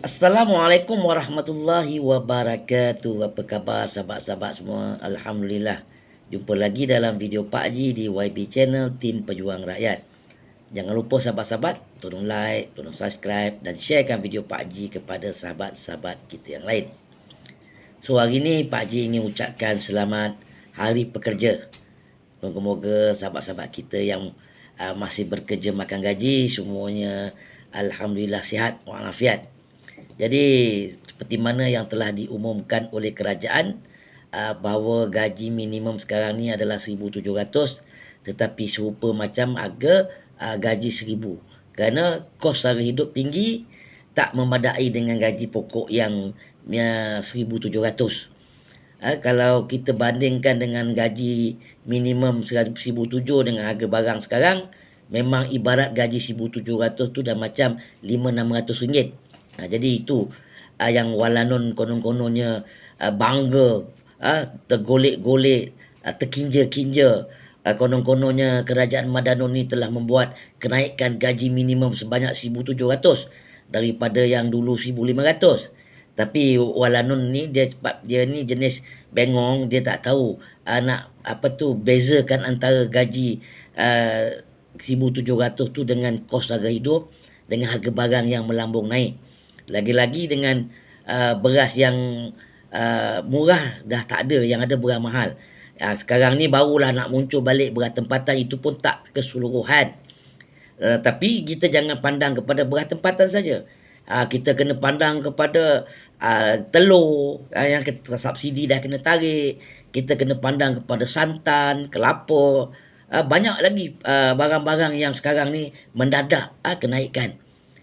Assalamualaikum warahmatullahi wabarakatuh. Apa khabar sahabat-sahabat semua? Alhamdulillah. Jumpa lagi dalam video Pak Haji di YB Channel Tim Pejuang Rakyat. Jangan lupa sahabat-sahabat tolong like, tolong subscribe dan sharekan video Pak Haji kepada sahabat-sahabat kita yang lain. So hari ini Pak Haji ingin ucapkan selamat Hari Pekerja. Moga-moga sahabat-sahabat kita yang uh, masih bekerja makan gaji semuanya alhamdulillah sihat walafiat. Jadi seperti mana yang telah diumumkan oleh kerajaan uh, bahawa gaji minimum sekarang ni adalah 1700 tetapi serupa macam harga uh, gaji 1000 kerana kos sara hidup tinggi tak memadai dengan gaji pokok yang uh, 1700 uh, kalau kita bandingkan dengan gaji minimum 1007 dengan harga barang sekarang memang ibarat gaji 1700 tu dah macam 5-600 ringgit Ha, jadi itu uh, yang walanon konon-kononnya uh, bangga, uh, tergolek-golek, uh, terkinja-kinja. Uh, konon-kononnya kerajaan Madanon ni telah membuat kenaikan gaji minimum sebanyak 1,700 daripada yang dulu 1,500. Tapi walanon ni dia sebab dia ni jenis bengong, dia tak tahu uh, nak apa tu bezakan antara gaji uh, 1,700 tu dengan kos harga hidup dengan harga barang yang melambung naik. Lagi-lagi dengan uh, beras yang uh, murah dah tak ada, yang ada beras mahal. Uh, sekarang ni barulah nak muncul balik beras tempatan, itu pun tak keseluruhan. Uh, tapi kita jangan pandang kepada beras tempatan saja. Uh, kita kena pandang kepada uh, telur uh, yang subsidi dah kena tarik. Kita kena pandang kepada santan, kelapa. Uh, banyak lagi uh, barang-barang yang sekarang ni mendadak uh, kenaikan.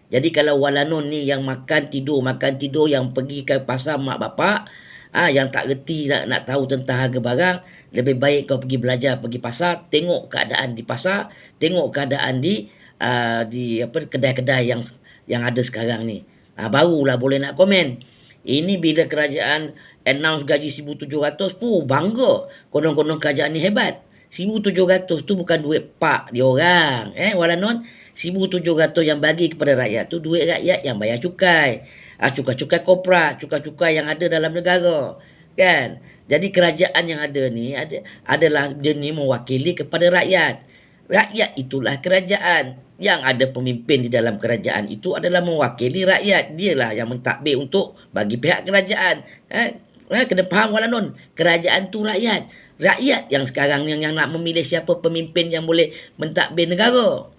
Jadi kalau walanon ni yang makan tidur, makan tidur yang pergi ke pasar mak bapak, ah ha, yang tak reti nak, nak tahu tentang harga barang, lebih baik kau pergi belajar, pergi pasar, tengok keadaan di pasar, tengok keadaan di uh, di apa kedai-kedai yang yang ada sekarang ni. Ah ha, barulah boleh nak komen. Ini bila kerajaan announce gaji 1700 pu bangga. Konon-konon kerajaan ni hebat. 1700 tu bukan duit pak dia orang. Eh walanon 1,700 yang bagi kepada rakyat tu duit rakyat yang bayar cukai. Ah, cukai-cukai kopra, cukai-cukai yang ada dalam negara. Kan? Jadi kerajaan yang ada ni ada, adalah dia ni mewakili kepada rakyat. Rakyat itulah kerajaan. Yang ada pemimpin di dalam kerajaan itu adalah mewakili rakyat. Dialah yang mentadbir untuk bagi pihak kerajaan. Eh, eh, kena faham walanon. Kerajaan tu rakyat. Rakyat yang sekarang yang, yang nak memilih siapa pemimpin yang boleh mentadbir negara.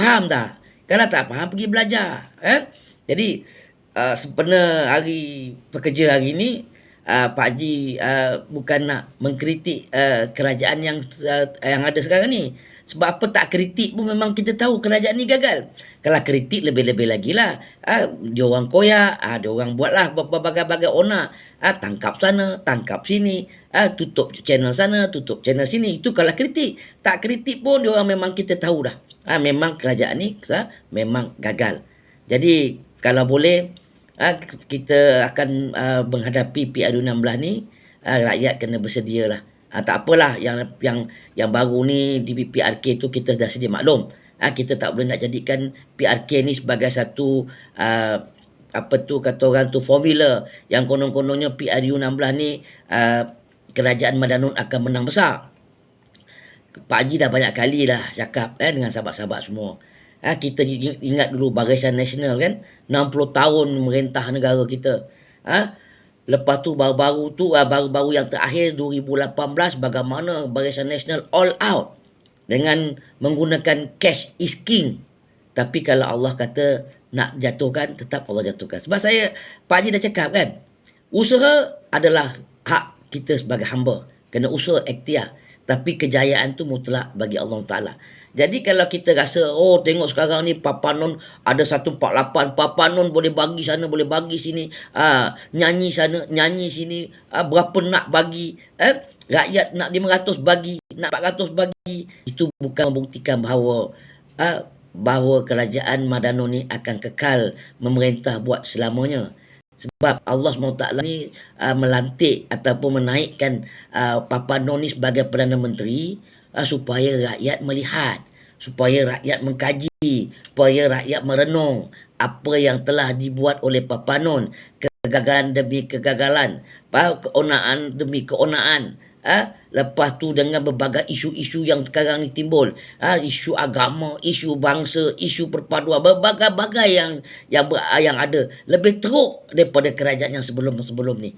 Faham tak? Kalau tak faham, pergi belajar. Eh? Jadi, uh, sebenarnya hari pekerja hari ini, uh, Pak Haji uh, bukan nak mengkritik uh, kerajaan yang uh, yang ada sekarang ni. Sebab apa tak kritik pun memang kita tahu kerajaan ni gagal. Kalau kritik lebih-lebih lagi lah. Ha, dia orang koyak, ha, dia orang buatlah berbagai-bagai onak. Ha, tangkap sana, tangkap sini. Ha, tutup channel sana, tutup channel sini. Itu kalau kritik. Tak kritik pun dia orang memang kita tahu dah. Ha, memang kerajaan ni ha, memang gagal. Jadi kalau boleh ha, kita akan uh, menghadapi PR16 ni. Ha, rakyat kena bersedia lah. Ha, tak apalah yang yang yang baru ni di PRK tu kita dah sedia maklum. Ha, kita tak boleh nak jadikan PRK ni sebagai satu apa tu kata orang tu formula yang konon-kononnya PRU16 ni uh, kerajaan Madanun akan menang besar. Pak Haji dah banyak kali lah cakap eh, dengan sahabat-sahabat semua. Ha, kita ingat dulu Barisan Nasional kan. 60 tahun merintah negara kita. Ha, Lepas tu baru-baru tu uh, baru-baru yang terakhir 2018 bagaimana Barisan Nasional all out dengan menggunakan cash is king. Tapi kalau Allah kata nak jatuhkan tetap Allah jatuhkan. Sebab saya Pak Haji dah cakap kan. Usaha adalah hak kita sebagai hamba. Kena usaha ikhtiar. Tapi kejayaan tu mutlak bagi Allah Ta'ala. Jadi kalau kita rasa, oh tengok sekarang ni Papa Non ada 148. Papa Non boleh bagi sana, boleh bagi sini. Uh, nyanyi sana, nyanyi sini. Uh, berapa nak bagi. Eh? Rakyat nak 500 bagi, nak 400 bagi. Itu bukan membuktikan bahawa uh, bahawa kerajaan Madano ni akan kekal memerintah buat selamanya. Sebab Allah SWT ni uh, melantik ataupun menaikkan uh, Papa Non ni sebagai Perdana Menteri uh, supaya rakyat melihat supaya rakyat mengkaji, supaya rakyat merenung apa yang telah dibuat oleh Papanon, kegagalan demi kegagalan, keonaan demi keonaan. Ha? Lepas tu dengan berbagai isu-isu yang sekarang ni timbul. Ha? Isu agama, isu bangsa, isu perpaduan. Berbagai-bagai yang yang, yang ada. Lebih teruk daripada kerajaan yang sebelum-sebelum ni.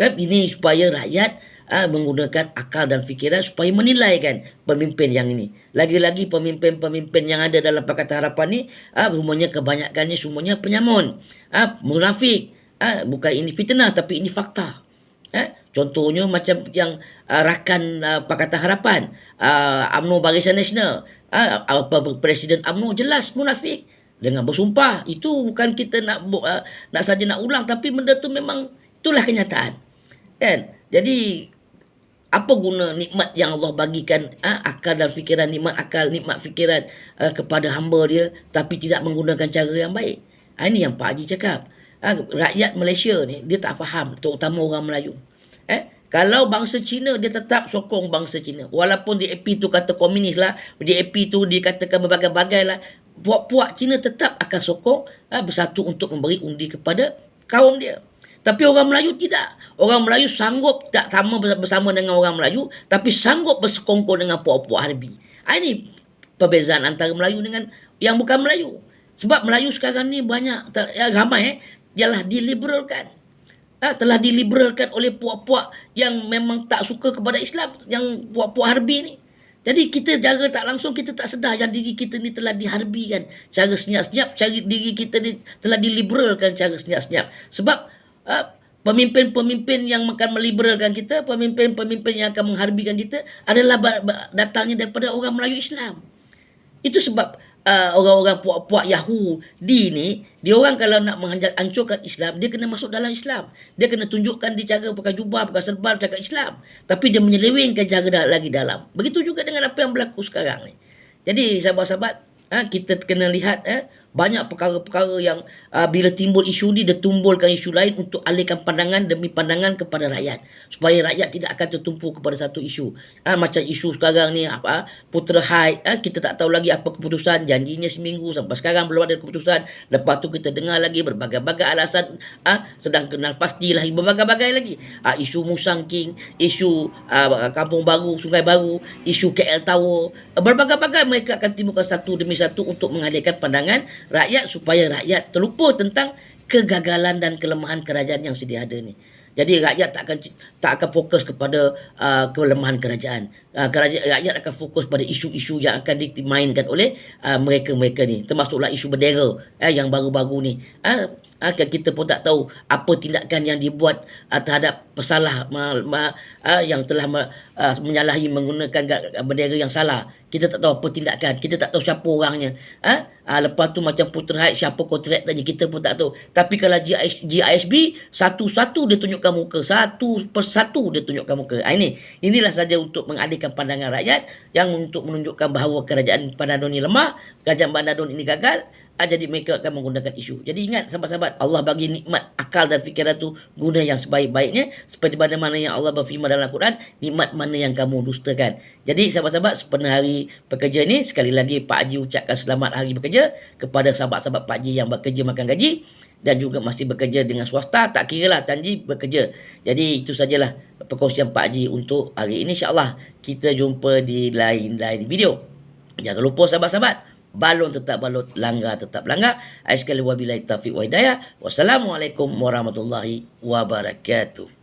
Ha? Ini supaya rakyat ha, menggunakan akal dan fikiran supaya menilaikan pemimpin yang ini. Lagi-lagi pemimpin-pemimpin yang ada dalam Pakatan Harapan ni, ha, semuanya kebanyakannya semuanya penyamun. Ha, munafik. Ha, bukan ini fitnah tapi ini fakta. Eh, contohnya macam yang uh, rakan uh, Pakatan Harapan, uh, UMNO Barisan Nasional, uh, apa Presiden UMNO jelas munafik dengan bersumpah. Itu bukan kita nak uh, nak saja nak ulang tapi benda tu memang itulah kenyataan. Kan? Jadi apa guna nikmat yang Allah bagikan uh, akal dan fikiran nikmat akal nikmat fikiran uh, kepada hamba dia tapi tidak menggunakan cara yang baik. Ini yang Pak Haji cakap ha, rakyat Malaysia ni dia tak faham terutama orang Melayu eh kalau bangsa Cina dia tetap sokong bangsa Cina walaupun di AP tu kata komunis lah di AP tu dikatakan berbagai-bagai lah puak-puak Cina tetap akan sokong ha, bersatu untuk memberi undi kepada kaum dia tapi orang Melayu tidak. Orang Melayu sanggup tak sama bersama dengan orang Melayu. Tapi sanggup bersekongkol dengan puak-puak harbi. Ha, ini perbezaan antara Melayu dengan yang bukan Melayu. Sebab Melayu sekarang ni banyak, ya, ramai eh ialah diliberalkan. Ha, telah diliberalkan oleh puak-puak yang memang tak suka kepada Islam. Yang puak-puak harbi ni. Jadi kita jaga tak langsung kita tak sedar yang diri kita ni telah diharbikan cara senyap-senyap. Cara diri kita ni telah diliberalkan cara senyap-senyap. Sebab ha, pemimpin-pemimpin yang akan meliberalkan kita, pemimpin-pemimpin yang akan mengharbikan kita adalah datangnya daripada orang Melayu Islam. Itu sebab uh, orang-orang puak-puak Yahudi ni, dia orang kalau nak menghancurkan Islam, dia kena masuk dalam Islam. Dia kena tunjukkan di cara pakai jubah, pakai serban, cakap Islam. Tapi dia menyelewengkan cara lagi dalam. Begitu juga dengan apa yang berlaku sekarang ni. Jadi sahabat-sahabat, ha, kita kena lihat eh, banyak perkara-perkara yang uh, bila timbul isu ni dia tumbulkan isu lain untuk alihkan pandangan demi pandangan kepada rakyat. Supaya rakyat tidak akan tertumpu kepada satu isu. Ha, macam isu sekarang ni apa putera haid ha, kita tak tahu lagi apa keputusan. Janjinya seminggu sampai sekarang belum ada keputusan. Lepas tu kita dengar lagi berbagai-bagai alasan ha, sedang kenal pasti lagi berbagai-bagai lagi. Ha, isu Musang King isu uh, Kampung Baru Sungai Baru isu KL Tower. Berbagai-bagai mereka akan timbulkan satu demi satu untuk mengalihkan pandangan rakyat supaya rakyat terlupa tentang kegagalan dan kelemahan kerajaan yang sedia ada ni. Jadi rakyat tak akan tak akan fokus kepada uh, kelemahan kerajaan. Uh, kerajaan. Rakyat akan fokus pada isu-isu yang akan dimainkan oleh uh, mereka-mereka ni. Termasuklah isu bendera uh, yang baru-baru ni. Uh, uh, kita pun tak tahu apa tindakan yang dibuat uh, terhadap pesalah ma, ma, uh, yang telah ma, uh, menyalahi menggunakan bendera yang salah. Kita tak tahu apa tindakan. Kita tak tahu siapa orangnya. Uh, uh, lepas tu macam Putra Haid, siapa kontraktornya. Kita pun tak tahu. Tapi kalau GIS, GISB, satu-satu dia tunjukkan muka. Satu persatu dia tunjukkan muka. Uh, ini Inilah saja untuk mengalihkan pandangan rakyat yang untuk menunjukkan bahawa kerajaan Panadon ini lemah. Kerajaan Panadon ini gagal jadi mereka akan menggunakan isu. Jadi ingat sahabat-sahabat, Allah bagi nikmat akal dan fikiran tu guna yang sebaik-baiknya seperti mana-mana yang Allah berfirman dalam Al-Quran, nikmat mana yang kamu dustakan. Jadi sahabat-sahabat, sepenuh hari pekerja ni sekali lagi Pak Haji ucapkan selamat hari bekerja kepada sahabat-sahabat Pak Haji yang bekerja makan gaji dan juga masih bekerja dengan swasta tak kira lah Tanji bekerja. Jadi itu sajalah perkongsian Pak Haji untuk hari ini insya-Allah. Kita jumpa di lain-lain video. Jangan lupa sahabat-sahabat balon tetap balon, langgar tetap langgar. Sekali wabillahi taufiq wa hidayah. Wassalamualaikum warahmatullahi wabarakatuh.